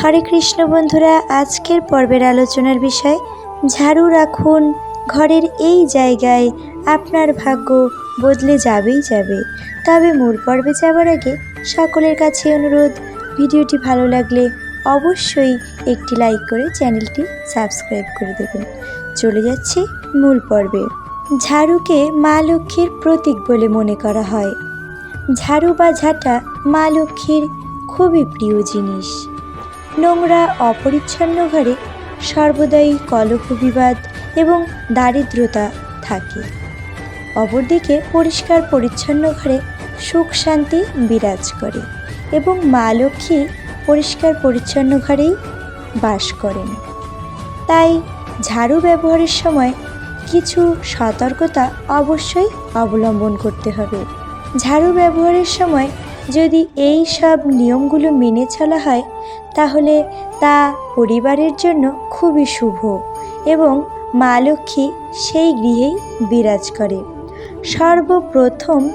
হরে কৃষ্ণ বন্ধুরা, আজকের পর্বের আলোচনার বিষয়, ঝাড়ু রাখুন, ঘরের এই জায়গায় আপনার ভাগ্য বদলে যাবেই যাবে। তবে মূল পর্বে যাওয়ার আগে সকলের কাছে অনুরোধ, ভিডিওটি ভালো লাগলে অবশ্যই একটি লাইক করে চ্যানেলটি সাবস্ক্রাইব করে দেবেন। চলে যাচ্ছি মূল পর্বে। ঝাড়ুকে মা লক্ষ্মীর প্রতীক বলে মনে করা হয়। ঝাড়ু বা ঝাঁটা মা লক্ষ্মীর খুবই প্রিয় জিনিস। নোংরা, অপরিচ্ছন্ন ঘরে সর্বদাই কলহ বিবাদ এবং দারিদ্রতা থাকে। অপরদিকে পরিষ্কার পরিচ্ছন্ন ঘরে সুখ শান্তি বিরাজ করে এবং মা লক্ষ্মী পরিষ্কার পরিচ্ছন্ন ঘরেই বাস করেন। তাই ঝাড়ু ব্যবহারের সময় কিছু সতর্কতা অবশ্যই অবলম্বন করতে হবে। ঝাড়ু ব্যবহারের সময় যদি এই সব নিয়মগুলো মেনে চলা হয়, তাহলে তা পরিবারের জন্য খুবই শুভ এবং মা লক্ষ্মী সেই গৃহেই বিরাজ করে। সর্বপ্রথম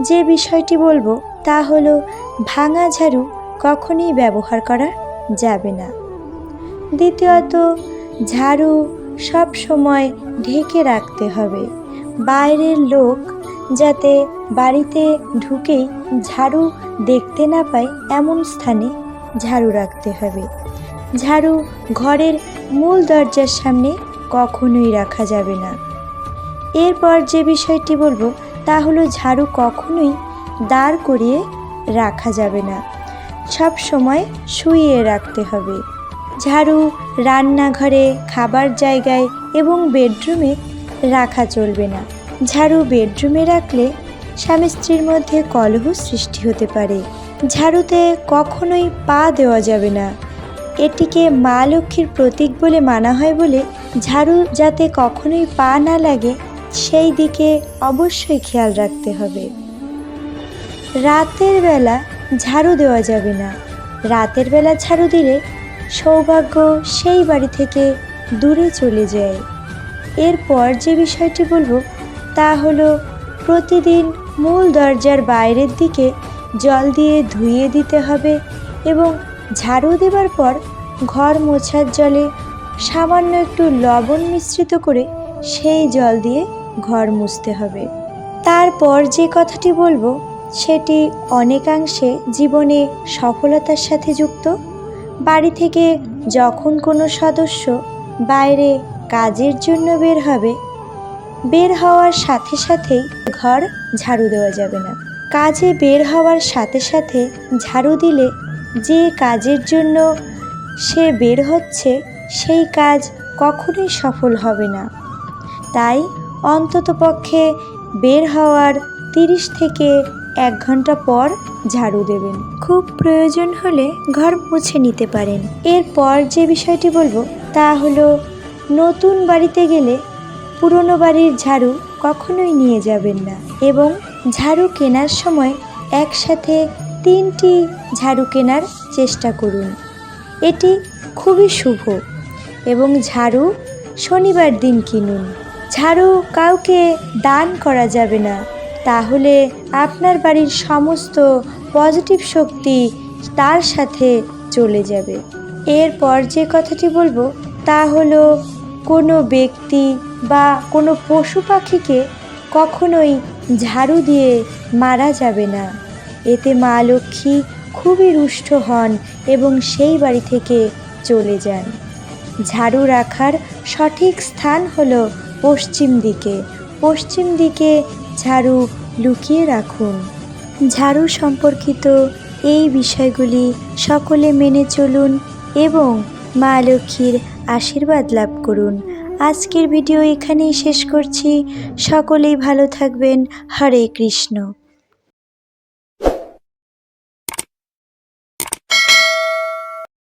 যে বিষয়টি বলব, তা হলো ভাঙা ঝাড়ু কখনই ব্যবহার করা যাবে না। দ্বিতীয়ত, ঝাড়ু সব সময় ঢেকে রাখতে হবে। বাইরের লোক যাতে বাড়িতে ঢুকেই ঝাড়ু দেখতে না পায় এমন স্থানে ঝাড়ু রাখতে হবে। ঝাড়ু ঘরের মূল দরজার সামনে কখনোই রাখা যাবে না। এরপর যে বিষয়টি বলব, তা হলো ঝাড়ু কখনোই দাঁড় করিয়ে রাখা যাবে না। সব সময় শুইয়ে রাখতে হবে। ঝাড়ু রান্নাঘরে, খাবার জায়গায় এবং বেডরুমে রাখা চলবে না। ঝাড়ু বেডরুমে রাখলে স্বামী স্ত্রীর মধ্যে কলহ সৃষ্টি হতে পারে। ঝাড়ুতে কখনোই পা দেওয়া যাবে না। এটিকে মা লক্ষ্মীর প্রতীক বলে মানা হয় বলে ঝাড়ু যাতে কখনোই পা না লাগে, সেই দিকে অবশ্যই খেয়াল রাখতে হবে। রাতের বেলা ঝাড়ু দেওয়া যাবে না। রাতের বেলা ঝাড়ু দিলে সৌভাগ্য সেই বাড়ি থেকে দূরে চলে যায়। এরপর যে বিষয়টি বলব তা হলো, প্রতিদিন মূল দরজার বাইরের দিকে জল দিয়ে ধুইয়ে দিতে হবে এবং ঝাড়ু দেবার পর ঘর মোছার জলে সামান্য একটু লবণ মিশ্রিত করে সেই জল দিয়ে ঘর মুছতে হবে। তারপর যে কথাটি বলব, সেটি অনেকাংশে জীবনে সফলতার সাথে যুক্ত। বাড়ি থেকে যখন কোনো সদস্য বাইরে কাজের জন্য বের হবে বের হওয়ার সাথে সাথেই ঘর ঝাড়ু দেওয়া যাবে না। কাজে বের হওয়ার সাথে সাথে ঝাড়ু দিলে যে কাজের জন্য সে বের হচ্ছে, সেই কাজ কখনোই সফল হবে না। তাই অন্ততপক্ষে বের হওয়ার তিরিশ থেকে এক ঘণ্টা পর ঝাড়ু দেবেন। খুব প্রয়োজন হলে ঘর মুছে নিতে পারেন। এরপর যে বিষয়টি বলব তা হলো, নতুন বাড়িতে গেলে পুরনো বাড়ির ঝাড়ু কখনোই নিয়ে যাবেন না এবং ঝাড়ু কেনার সময় একসাথে তিনটি ঝাড়ু কেনার চেষ্টা করুন। এটি খুবই শুভ এবং ঝাড়ু শনিবার দিন কিনুন। ঝাড়ু কাউকে দান করা যাবে না। তাহলে আপনার বাড়ির সমস্ত পজিটিভ শক্তি তার সাথে চলে যাবে। এরপর যে কথাটি বলব তা হলো, কোনো ব্যক্তি বা কোনো পশু পাখিকে কখনোই ঝাড়ু দিয়ে মারা যাবে না। এতে মা লক্ষ্মী খুবই রুষ্ট হন এবং সেই বাড়ি থেকে চলে যান। ঝাড়ু রাখার সঠিক স্থান হলো পশ্চিম দিকে। পশ্চিম দিকে ঝাড়ু লুকিয়ে রাখুন। ঝাড়ু সম্পর্কিত এই বিষয়গুলি সকলে মেনে চলুন এবং মা লক্ষ্মীর আশীর্বাদ লাভ করুন। আজকের ভিডিও এখানেই শেষ করছি। সকলেই ভালো থাকবেন। হরে কৃষ্ণ।